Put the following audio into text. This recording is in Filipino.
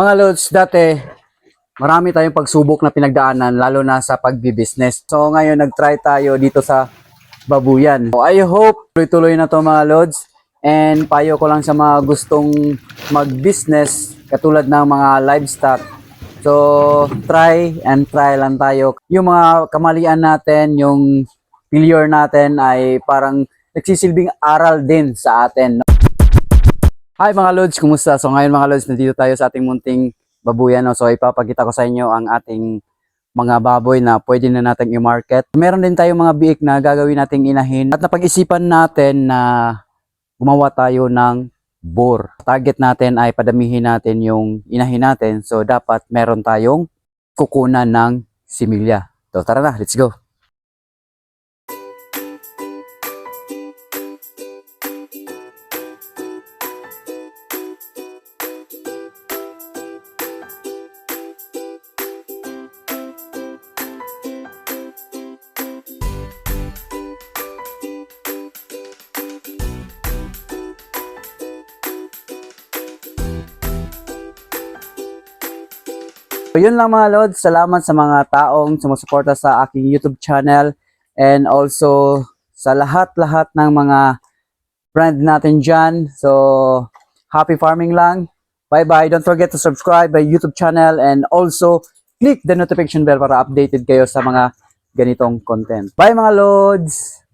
Mga Lods, dati marami tayong pagsubok na pinagdaanan lalo na sa pagbi-business. So ngayon nag-try tayo dito sa Babuyan. So, I hope tuloy-tuloy na to mga Lods and payo ko lang sa mga gustong mag-business katulad ng mga livestock. So try and try lang tayo. Yung mga kamalian natin, yung failure natin ay parang nagsisilbing aral din sa atin. Hi mga Lods, kumusta? So ngayon mga Lods, nandito tayo sa ating munting babuyan. No? So ipapakita ko sa inyo ang ating mga baboy na pwede na nating i-market. Meron din tayong mga biik na gagawin nating inahin at napag-isipan natin na gumawa tayo ng bore. Target natin ay padamihin natin yung inahin natin. So dapat meron tayong kukunan ng similya. So tara na, let's go. So yun lang mga Lods, salamat sa mga taong sumusuporta sa aking YouTube channel and also sa lahat-lahat ng mga friend natin dyan. So, happy farming lang. Bye-bye. Don't forget to subscribe my YouTube channel and also click the notification bell para updated kayo sa mga ganitong content. Bye mga Lods!